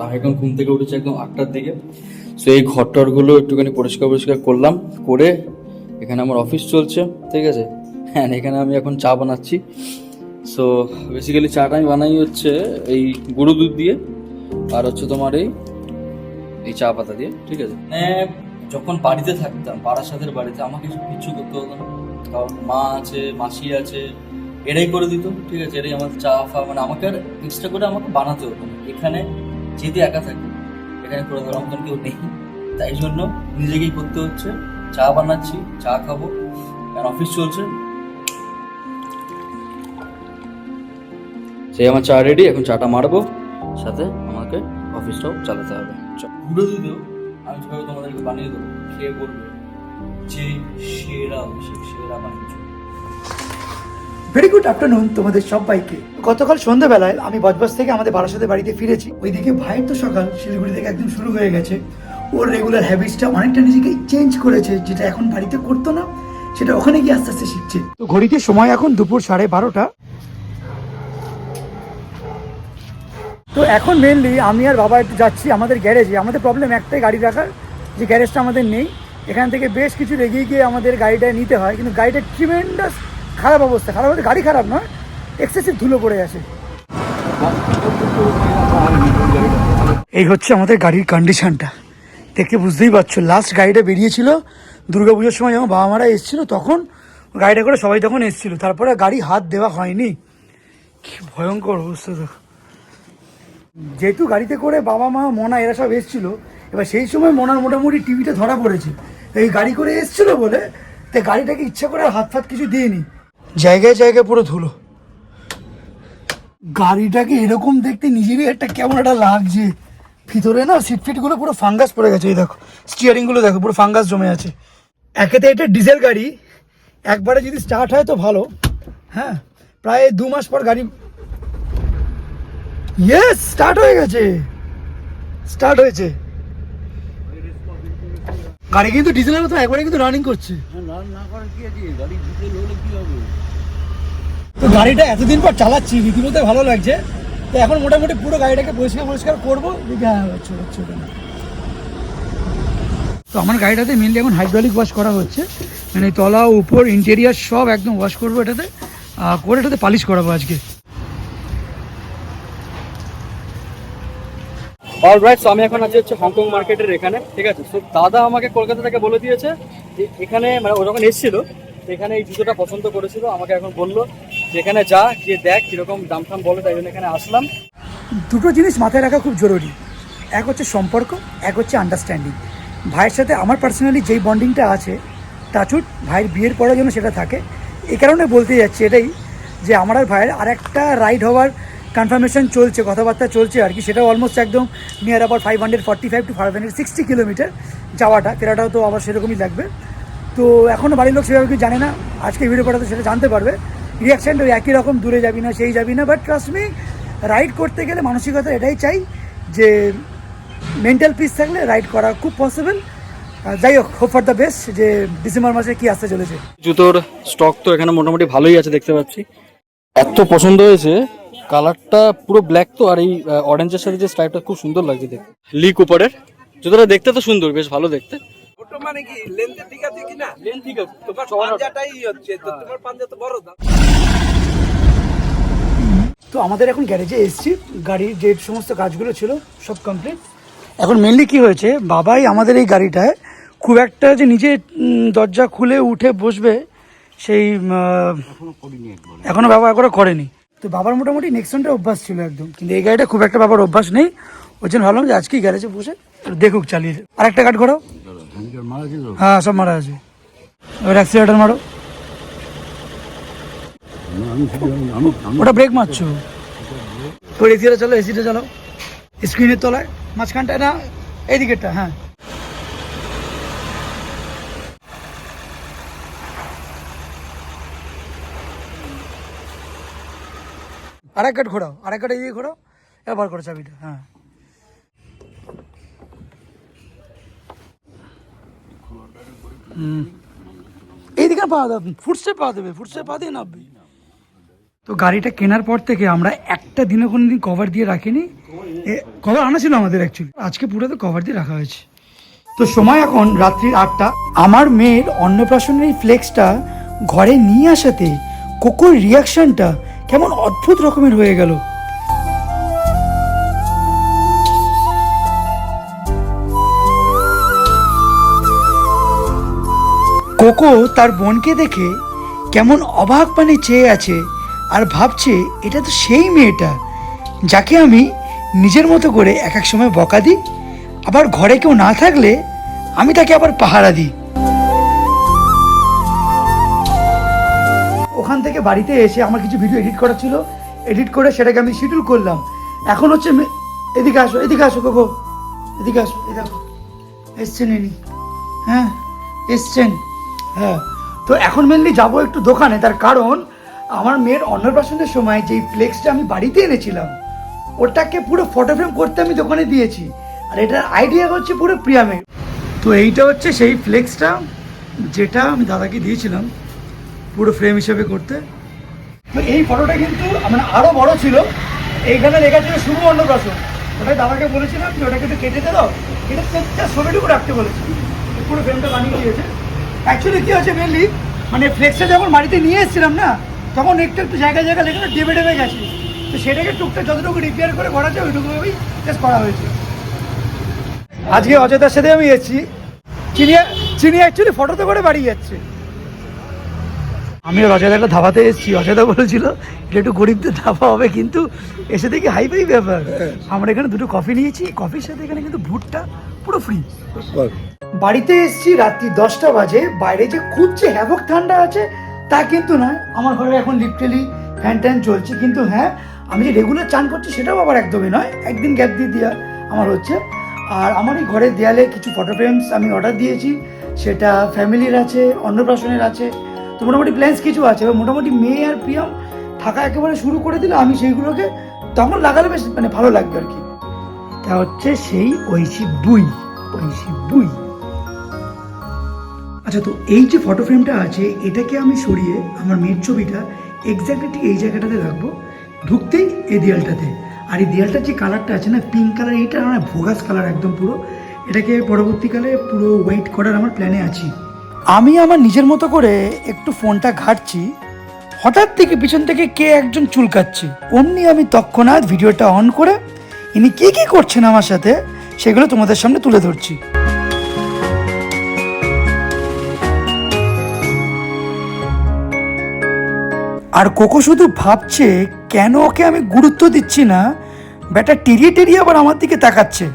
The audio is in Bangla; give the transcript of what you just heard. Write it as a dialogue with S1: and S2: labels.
S1: তা এখন ঘুম থেকে উঠেছে একদম আটটার দিকে। সো এই ঘর টরগুলো একটুখানি পরিষ্কার পরিষ্কার করলাম, করে এখানে আমার অফিস চলছে, ঠিক আছে? হ্যাঁ এখানে আমি এখন চা বানাচ্ছি। সো বেসিক্যালি চাটা আমি বানাই হচ্ছে এই গুঁড়ো দুধ দিয়ে আর হচ্ছে তোমার এই এই চা পাতা দিয়ে, ঠিক আছে? মানে যখন বাড়িতে থাকতাম বারাসাতের বাড়িতে আমাকে কিছু করতে হতো না। কারণ মা আছে, মাসি আছে, এরাই করে দিত, ঠিক আছে? এরাই আমার চা ফা মানে আমাকে আর এক্সট্রা করে আমাকে বানাতে হতো এখানে যেহেতু একা থাকি এখানে করে দেওয়ার মতন কেউ নেই। তাই জন্য নিজেকেই করতে হচ্ছে। চা বানাচ্ছি চা খাব। কারণ অফিস চলছে। সেই আমার চা রেডি এখন চাটা মারবো। সাথে আমাকে অফিসটাও চালাতে হবে। গুঁড়ো দুধেও আমি যেভাবে তোমাদেরকে বানিয়ে দেবো খেয়ে বলবে? যে সেরা অভিষেক সেরা বানিয়েছো
S2: ভেরি গুড আফটারনুন তোমাদের সবাইকে। গতকাল সন্ধ্যাবেলায় আমি বজবজ থেকে আমাদের বারাসাতে বাড়িতে ফিরেছি। ওইদিকে ভাইয়ের তো সকাল শিলিগুড়ি থেকে একদম শুরু হয়ে গেছে। ওর রেগুলার হ্যাবিটসটা অনেকটা নিজেকে চেঞ্জ করেছে যেটা এখন বাড়িতে করতো না সেটা ওখানে গিয়ে আস্তে আস্তে শিখছে। তো ঘড়িতে সময় এখন দুপুর সাড়ে বারোটা। তো এখন মেনলি আমি আর বাবা একটু যাচ্ছি আমাদের গ্যারেজে আমাদের প্রবলেম একটাই গাড়ি রাখার যে গ্যারেজটা আমাদের নেই। এখান থেকে বেশ কিছু এগিয়ে গিয়ে আমাদের গাড়িটা নিতে হয়। কিন্তু গাড়িটা ট্রিমেন্ডাস খারাপ অবস্থা, খারাপ বলতে গাড়ি খারাপ না এক্সেসিভ ধুলো পড়ে আছে। এই হচ্ছে আমাদের গাড়ির কন্ডিশনটা দেখে বুঝতেই পারছ লাস্ট গাড়িটা বেরিয়েছিল, দুর্গাপুজোর সময় যখন বাবা মারা এসেছিল, তখন গাড়িটা করে সবাই তখন এসেছিল। তারপরে গাড়ি হাত দেওয়া হয়নি। কি ভয়ঙ্কর অবস্থা দেখো যেহেতু গাড়িতে করে বাবা মা মনা এরা সব এসছিল, এবার সেই সময় মনার মোটামুটি টিভিটা ধরা পড়েছে। এই গাড়ি করে এসছিল বলে, তাই গাড়িটাকে ইচ্ছা করে হাত ফাত কিছু দিইনি। জায়গায় জায়গায় পুরো ধুলো। গাড়িটাকে এরকম দেখতে নিজেরই একটা কেমন একটা লাগছে। ভিতরে না সিট ফিটগুলো পুরো ফাঙ্গাস পড়ে গেছে, এই দেখো। স্টিয়ারিংগুলো দেখো, পুরো ফাঙ্গাস জমে আছে। একেতে এটা ডিজেল গাড়ি। একবারে যদি স্টার্ট হয় তো ভালো। হ্যাঁ প্রায় দু মাস পর গাড়ি ইয়েস স্টার্ট হয়ে গেছে। স্টার্ট হয়েছে। গাড়ি কিন্তু ডিজেলের মতো একবারে কিন্তু রানিং করছে। তো গাড়িটা এতদিন পর চালাচ্ছি রীতিমতো ভালো লাগছে। তো এখন মোটামুটি পুরো গাড়িটাকে পরিষ্কার পরিষ্কার করব দেখি হ্যাঁ তো আমার গাড়িটাতে মেনলি এখন হাইড্রোলিক ওয়াশ করা হচ্ছে। মানে তলা, উপর ইন্টেরিয়ার সব একদম ওয়াশ করব এটাতে। করে এটাতে পালিশ করাবো আজকে।
S1: অলরাইট আমি এখন আছি হচ্ছে হংকং মার্কেটের এখানে, ঠিক আছে? তো দাদা আমাকে কলকাতা থেকে বলে দিয়েছে যে এখানে মানে ও যখন এসেছিল এখানে এই জুতোটা পছন্দ করেছিল, আমাকে এখন বলল যে এখানে যা, গিয়ে দেখ কীরকম দাম টাম বলে, তাই জন্য এখানে আসলাম।
S2: দুটো জিনিস মাথায় রাখা খুব জরুরি। এক হচ্ছে সম্পর্ক, এক হচ্ছে আন্ডারস্ট্যান্ডিং ভাইয়ের সাথে আমার পার্সোনালি যেই বন্ডিংটা আছে টাচুট ভাইয়ের বিয়ের পরে যেন সেটা থাকে। এই কারণে বলতে যাচ্ছি এটাই যে আমার আর ভাইয়ের আরেকটা রাইড হওয়ার কনফার্মেশন চলছে, কথাবার্তা চলছে আর কি। সেটাও অলমোস্ট একদম নিয়ার আবার five hundred forty five to five hundred sixty kilometre যাওয়াটা। ফেরাটাও তো আবার সেরকমই লাগবে। তো এখনও বাড়ির লোক সেভাবে কিছু জানে না। আজকে ভিডিও পাঠাতে সেটা জানতে পারবে। রিয়াকশানটা ওই একই রকম, দূরে যাবি না, সেই যাবি না। বাট ট্রাস্ট মি রাইড করতে গেলে মানসিকতা এটাই চাই যে মেন্টাল পিস থাকলে রাইড করা খুব পসিবল যাই হোক হোপ ফর দ্য বেস্ট যে ডিসেম্বর মাসে কি আসতে চলেছে।
S1: জুতোর স্টক তো এখানে মোটামুটি ভালোই আছে, দেখতে পাচ্ছি। এত পছন্দ হয়েছে কালারটা পুরো ব্ল্যাক তো আর এই অরেঞ্জের সাথে যে স্ট্রাইপটা খুব সুন্দর লাগছে দেখতে। লি কুপারের জুতোটা দেখতে তো সুন্দর বেশ ভালো দেখতে।
S3: মানে কি লেন্থে ঠিক আছে কিনা?
S1: লেন ঠিক আছে
S3: তোমার পাঞ্জাটাই হচ্ছে তো তোমার পাঞ্জা তো বড় দাম।
S2: তো আমাদের এখন গ্যারেজে এসছি গাড়ির যে সমস্ত কাজগুলো ছিল সব কমপ্লিট এখন মেনলি কি হয়েছে বাবাই আমাদের এই গাড়িটায় খুব একটা যে নিজে দরজা খুলে উঠে বসবে সেই উম, আহ, এখনও বাবা একবারও করেনি। তো বাবার মোটামুটি নেক্সনটা অভ্যাস ছিল একদম। কিন্তু এই গাড়িটা খুব একটা বাবার অভ্যাস নেই। ওই জন্য ভাবলাম যে আজকেই গ্যারেজে বসে দেখুক চালিয়ে। আর একটা কাট করো হ্যাঁ সব মারা আছে এবার অ্যাক্সিলেটার মারো। ওটা ব্রেক মারছো? তোর এসিটা চালো এসিটা চালাও। স্ক্রিনের তলায়। মাঝখানটা না, এই দিকেরটা হ্যাঁ। আর এক কাট ঘোরাও আর এক কাট এদিকে ঘোরাও, এবার করে চাবিটা হ্যাঁ। এইদিকে পা দেবে ফুটস্টেপ পা দেবে ফুটস্টেপ পা দিয়ে নামবে। তো গাড়িটা কেনার পর থেকে আমরা একটা দিনও কোনো দিন কভার দিয়ে রাখিনি। কভার আনা ছিল আমাদের অ্যাকচুয়ালি আজকে পুরো তো কভার দিয়ে রাখা হয়েছে। তো সময় এখন রাত্রির আটটা। আমার মেয়ের অন্নপ্রাশনের এই ফ্লেক্সটা ঘরে নিয়ে আসাতে কোকোর রিয়াকশনটা কেমন অদ্ভুত রকমের হয়ে গেল। কোকো তার বোনকে দেখে কেমন অবাক পানে চেয়ে আছে আর ভাবছে এটা তো সেই মেয়েটা, যাকে আমি নিজের মতো করে এক এক সময় বকা দিই, আবার ঘরে কেউ না থাকলে আমি তাকে আবার পাহারা দিই। ওখান থেকে বাড়িতে এসে আমার কিছু ভিডিও এডিট করা ছিল। এডিট করে সেটাকে আমি শিডিউল করলাম। এখন হচ্ছে এদিকে আসো এদিকে আসো কোকো এদিকে আসো, এই দেখো। এসছেন ইনি। হ্যাঁ এসছেন। হ্যাঁ। তো এখন মেনলি যাব একটু দোকানে। তার কারণ, আমার মেয়ের অন্নপ্রাশনের সময় যেই ফ্লেক্সটা আমি বাড়িতে এনেছিলাম, ওটাকে পুরো ফটো ফ্রেম করতে আমি দোকানে দিয়েছি। আর এটার আইডিয়া হচ্ছে পুরো প্রিয়ামের তো এইটা হচ্ছে সেই ফ্লেক্সটা যেটা আমি দাদাকে দিয়েছিলাম। পুরো ফ্রেম হিসেবে করতে। এই ফটোটা কিন্তু মানে আরও বড় ছিল। এইখানে লেখা ছিল শুভ অন্নপ্রাশন। ওটাই দাদাকে বলেছিলাম যে ওটাকে একটু কেটে দাও। এটা প্রত্যেকটা ছবিটুকু রাখতে বলেছি। পুরো ফ্রেমটা বানিয়ে দিয়েছে। অ্যাকচুয়ালি কী হয়েছে মেনলি মানে ফ্লেক্সটা যখন বাড়িতে নিয়ে এসেছিলাম না, তখন একটু একটু জায়গায় জায়গায় লেখা ডেবে ডেবে গেছে। তো সেটাকে টুকটাক যতটুকু রিপেয়ার করে করা যায় ওইটুকুভাবেই জাস্ট করা হয়েছে। আজকে অযোধ্যার সাথে আমি এসেছি। চিনি চিনি অ্যাকচুয়ালি ফটোতে করে বাড়ি যাচ্ছে। আমি অযোধ্যা একটা ধাবাতে এসেছি। অযোধ্যা বলেছিল এটা একটু গরিবদের ধাবা হবে কিন্তু এসে দেখি হাই ফাই ব্যাপার আমরা এখানে দুটো কফি নিয়েছি। কফির সাথে এখানে কিন্তু ভুটটা পুরো ফ্রি বাড়িতে এসেছি রাত্রি দশটা বাজে। বাইরে যে খুব যে হ্যাভক ঠান্ডা আছে তা কিন্তু নয়। আমার ঘরে এখন লিটারেলি ফ্যান ট্যান চলছে। কিন্তু হ্যাঁ আমি যে রেগুলার চান করছি সেটাও আবার একদমই নয়। একদিন গ্যাপ দিয়ে দেওয়া আমার হচ্ছে। আর আমার এই ঘরের দেয়ালে কিছু ফটো ফ্রেমস আমি অর্ডার দিয়েছি। সেটা ফ্যামিলির আছে অন্নপ্রাশনের আছে। তো মোটামুটি প্ল্যান্স কিছু আছে। এবার মোটামুটি মেয়ে আর প্রিয়ম থাকা একেবারে শুরু করে দিলে, আমি সেইগুলোকে তখন লাগালে বেশ মানে ভালো লাগবে আর কি। তা হচ্ছে সেই ঐশী বুই ঐশী বুই। আচ্ছা তো এই যে ফটো ফ্রেমটা আছে, এটাকে আমি সরিয়ে আমার মেয়ের ছবিটা এক্স্যাক্টলি ঠিক এই জায়গাটাতে রাখব, ঢুকতেই এই দেয়ালটাতে। আর এই দেয়ালটার যে কালারটা আছে না পিঙ্ক কালার এইটা আমার ভোগাস কালার একদম পুরো। এটাকে পরবর্তীকালে পুরো হোয়াইট করার আমার প্ল্যানে আছি। আমি আমার নিজের মতো করে একটু ফোনটা ঘাটছি। হঠাৎ থেকে পিছন থেকে কে একজন চুলকাচ্ছে। অমনি আমি তৎক্ষণাৎ ভিডিওটা অন করে ইনি কি কি করছেন আমার সাথে সেগুলো তোমাদের সামনে তুলে ধরছি। আর কোকো শুধু ভাবছে কেন ওকে আমি গুরুত্ব দিচ্ছি না? ব্যাটা টেরিয়ে টেরিয়ে আবার আমার দিকে তাকাচ্ছে।